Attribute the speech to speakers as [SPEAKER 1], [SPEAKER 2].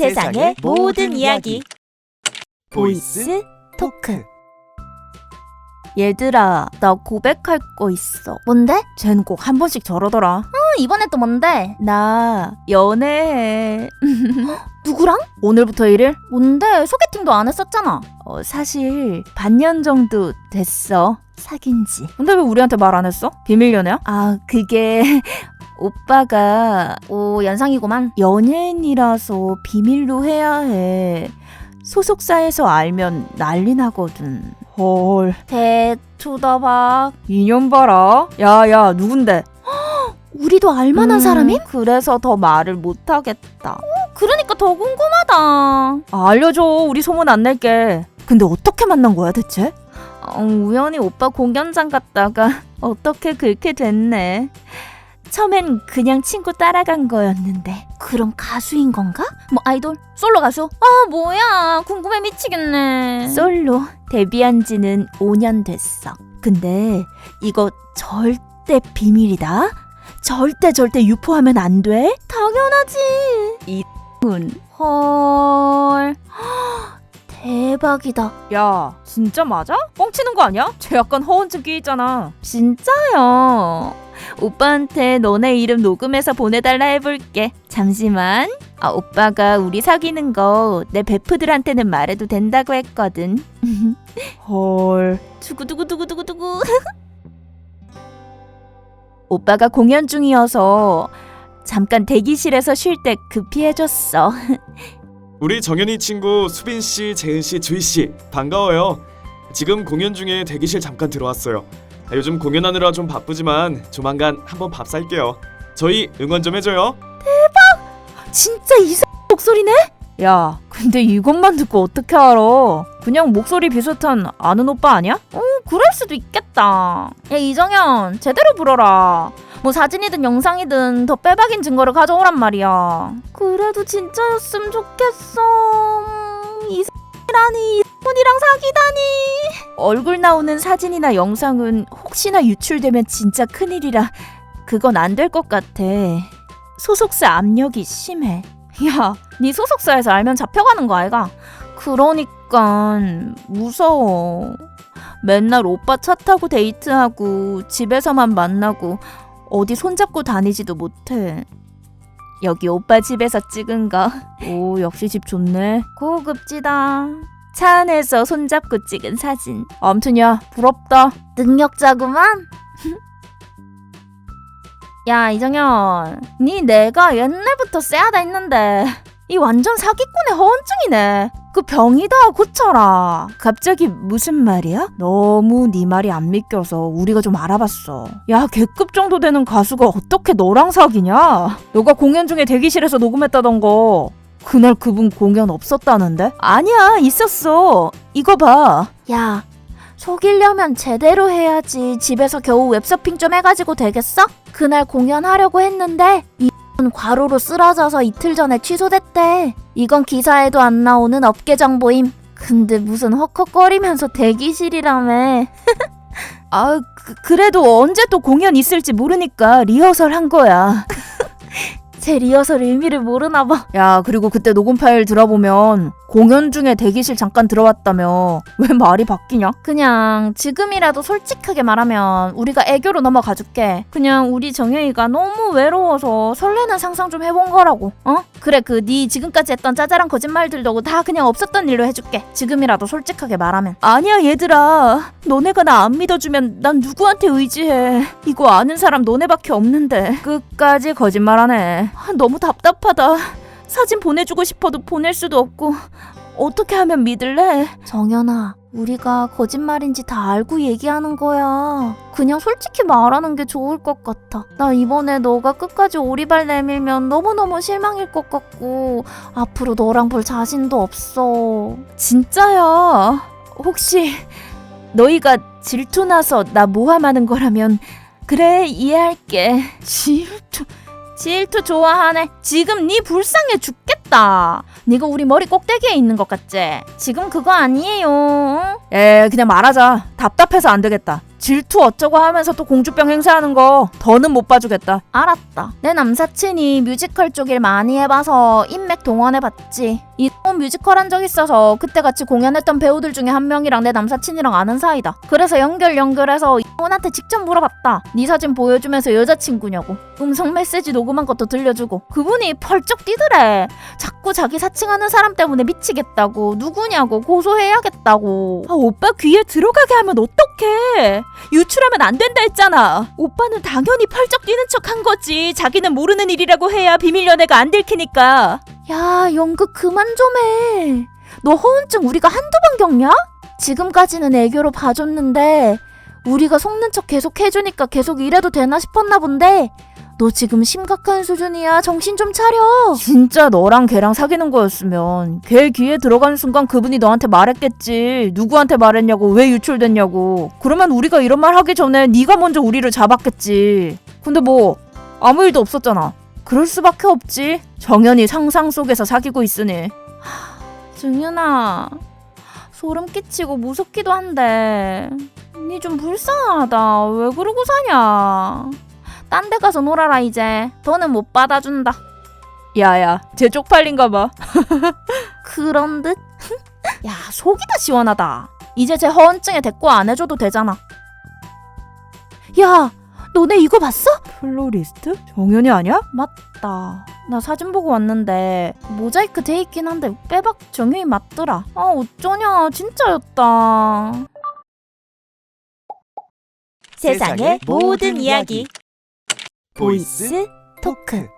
[SPEAKER 1] 세상의 모든 이야기 보이스 토크
[SPEAKER 2] 얘들아, 나 고백할 거 있어.
[SPEAKER 1] 뭔데?
[SPEAKER 2] 쟤는 꼭 한 번씩 저러더라.
[SPEAKER 1] 어, 이번엔 또 뭔데?
[SPEAKER 2] 나 연애해.
[SPEAKER 1] 누구랑?
[SPEAKER 2] 오늘부터 일일?
[SPEAKER 1] 뭔데? 소개팅도 안 했었잖아.
[SPEAKER 2] 어, 사실 반년 정도 됐어. 사귄 지. 근데 왜 우리한테 말 안 했어? 비밀 연애야? 아, 그게 오빠가
[SPEAKER 1] 오, 연상이구만.
[SPEAKER 2] 연예인이라서 비밀로 해야 해. 소속사에서 알면 난리 나거든. 헐,
[SPEAKER 1] 대투더박.
[SPEAKER 2] 인연 봐라. 야, 야, 누군데?
[SPEAKER 1] 우리도 알만한
[SPEAKER 2] 음,
[SPEAKER 1] 사람임?
[SPEAKER 2] 그래서 더 말을 못 하겠다.
[SPEAKER 1] 그러니까 더 궁금하다.
[SPEAKER 2] 아, 알려줘. 우리 소문 안 낼게. 근데 어떻게 만난 거야, 대체? 어, 우연히 오빠 공연장 갔다가 어떻게 그렇게 됐네. 처음엔 그냥 친구 따라간 거였는데.
[SPEAKER 1] 그럼 가수인 건가? 뭐 아이돌? 솔로 가수? 아, 뭐야. 궁금해 미치겠네.
[SPEAKER 2] 솔로 데뷔한 지는 5년 됐어. 근데 이거 절대 비밀이다. 절대 절대 유포하면 안 돼.
[SPEAKER 1] 당연하지.
[SPEAKER 2] 문.
[SPEAKER 1] 헐. 대박이다.
[SPEAKER 2] 야, 진짜 맞아? 뻥치는 거 아니야? 쟤 약간 허언증 끼 있잖아.
[SPEAKER 1] 진짜요.
[SPEAKER 2] 오빠한테 너네 이름 녹음해서 보내달라 해볼게. 잠시만. 아, 오빠가 우리 사귀는 거 내 베프들한테는 말해도 된다고 했거든. 헐.
[SPEAKER 1] 두구두구두구두구두구.
[SPEAKER 2] 오빠가 공연 중이어서 잠깐 대기실에서 쉴 때 급히 해줬어.
[SPEAKER 3] 우리 정연이 친구 수빈 씨, 재은 씨, 주희 씨 반가워요. 지금 공연 중에 대기실 잠깐 들어왔어요. 아, 요즘 공연하느라 좀 바쁘지만 조만간 한번 밥 살게요. 저희 응원 좀 해줘요.
[SPEAKER 2] 진짜 이상 목소리네? 야, 근데 이것만 듣고 어떻게 알아? 그냥 목소리 비슷한 아는 오빠 아니야?
[SPEAKER 1] 어, 그럴 수도 있겠다. 야, 이정현, 제대로 불어라. 뭐 사진이든 영상이든 더 빼박인 증거를 가져오란 말이야. 그래도 진짜였으면 좋겠어. 음, 이 X라니, 이 X이랑 사귀다니.
[SPEAKER 2] 얼굴 나오는 사진이나 영상은 혹시나 유출되면 진짜 큰일이라 그건 안 될 것 같아. 소속사 압력이 심해.
[SPEAKER 1] 야, 네 소속사에서 알면 잡혀가는 거 아이가?
[SPEAKER 2] 그러니까 무서워. 맨날 오빠 차 타고 데이트하고 집에서만 만나고 어디 손잡고 다니지도 못해. 여기 오빠 집에서 찍은 거. 오, 역시 집 좋네.
[SPEAKER 1] 고급지다.
[SPEAKER 2] 차 안에서 손잡고 찍은 사진. 아무튼 야, 부럽다.
[SPEAKER 1] 능력자구만. 야 이정현, 니 내가 옛날부터 쎄하다 했는데 이 완전 사기꾼의 허언증이네. 그 병이다 고쳐라.
[SPEAKER 2] 갑자기 무슨 말이야? 너무 네 말이 안 믿겨서 우리가 좀 알아봤어. 야, 개급 정도 되는 가수가 어떻게 너랑 사귀냐? 너가 공연 중에 대기실에서 녹음했다던 거. 그날 그분 공연 없었다는데? 아니야, 있었어. 이거 봐.
[SPEAKER 1] 야, 속이려면 제대로 해야지. 집에서 겨우 웹서핑 좀 해가지고 되겠어? 그날 공연하려고 했는데 이는 과로로 쓰러져서 이틀 전에 취소됐대. 이건 기사에도 안 나오는 업계 정보임. 근데 무슨 헉헉거리면서 대기실이라며.
[SPEAKER 2] 아, 그, 그래도 언제 또 공연 있을지 모르니까 리허설 한 거야.
[SPEAKER 1] 제 리허설 의미를 모르나 봐.
[SPEAKER 2] 야, 그리고 그때 녹음 파일 들어보면 공연 중에 대기실 잠깐 들어왔다며. 왜 말이 바뀌냐?
[SPEAKER 1] 그냥 지금이라도 솔직하게 말하면 우리가 애교로 넘어가 줄게. 그냥 우리 정혜이가 너무 외로워서 설레는 상상 좀 해본 거라고. 어? 그래 그 네 지금까지 했던 짜잘한 거짓말들도 다 그냥 없었던 일로 해줄게. 지금이라도 솔직하게 말하면.
[SPEAKER 2] 아니야 얘들아 너네가 나 안 믿어주면 난 누구한테 의지해 이거 아는 사람 너네밖에 없는데 끝까지 거짓말하네 아, 너무 답답하다 사진 보내주고 싶어도 보낼 수도 없고 어떻게 하면 믿을래?
[SPEAKER 1] 정연아, 우리가 거짓말인지 다 알고 얘기하는 거야. 그냥 솔직히 말하는 게 좋을 것 같아. 나 이번에 너가 끝까지 오리발 내밀면 너무너무 실망일 것 같고, 앞으로 너랑 볼 자신도 없어.
[SPEAKER 2] 진짜야 혹시 너희가 질투나서 나 모함하는 거라면 그래 이해할게
[SPEAKER 1] 질투, 질투 좋아하네. 지금 네 불쌍해 죽겠다. 네가 우리 머리 꼭대기에 있는 것 같지? 지금 그거 아니에요. 응?
[SPEAKER 2] 에 그냥 말하자 답답해서 안 되겠다
[SPEAKER 4] 질투 어쩌고 하면서 또 공주병 행사하는 거 더는 못 봐주겠다.
[SPEAKER 2] 알았다. 내 남사친이 뮤지컬 쪽 일 많이 해봐서 인맥 동원해봤지. 이혼 뮤지컬 한 적 있어서 그때 같이 공연했던 배우들 중에 한 명이랑 내 남사친이랑 아는 사이다. 그래서 연결 연결해서 이혼한테 직접 물어봤다. 네 사진 보여주면서 여자친구냐고. 음성 메시지 녹음한 것도 들려주고. 그분이 펄쩍 뛰더래. 자꾸 자기 사칭하는 사람 때문에 미치겠다고. 누구냐고 고소해야겠다고.
[SPEAKER 4] 아, 오빠 귀에 들어가게 하면 어떡해. 유출하면 안 된다 했잖아. 오빠는 당연히 펄쩍 뛰는 척 한 거지. 자기는 모르는 일이라고 해야 비밀 연애가 안 들키니까.
[SPEAKER 2] 야, 연극 그만 좀 해. 너 허언증 우리가 한두 번 겪냐? 지금까지는 애교로 봐줬는데 우리가 속는 척 계속 해주니까 계속 이래도 되나 싶었나 본데 너 지금 심각한 수준이야. 정신 좀 차려.
[SPEAKER 4] 진짜 너랑 걔랑 사귀는 거였으면 걔 귀에 들어가는 순간 그분이 너한테 말했겠지. 누구한테 말했냐고 왜 유출됐냐고. 그러면 우리가 이런 말 하기 전에 네가 먼저 우리를 잡았겠지. 근데 뭐 아무 일도 없었잖아. 그럴 수밖에 없지. 정연이 상상 속에서 사귀고 있으니.
[SPEAKER 2] 증윤아, 소름 끼치고 무섭기도 한데 니 좀 불쌍하다. 왜 그러고 사냐? 딴 데 가서 놀아라 이제. 더는 못 받아준다.
[SPEAKER 4] 야야, 쟤 쪽팔린가 봐.
[SPEAKER 2] 그런 듯? 야, 속이 다 시원하다. 이제 제 허언증에 대꾸 안 해줘도 되잖아. 야, 너네 이거 봤어?
[SPEAKER 4] 플로리스트? 정연이 아니야?
[SPEAKER 2] 맞다. 나 사진 보고 왔는데 모자이크 돼 있긴 한데 빼박 정형이 맞더라. 아, 어쩌냐. 진짜였다.
[SPEAKER 5] 세상의 모든 이야기
[SPEAKER 3] 보이스
[SPEAKER 5] 토크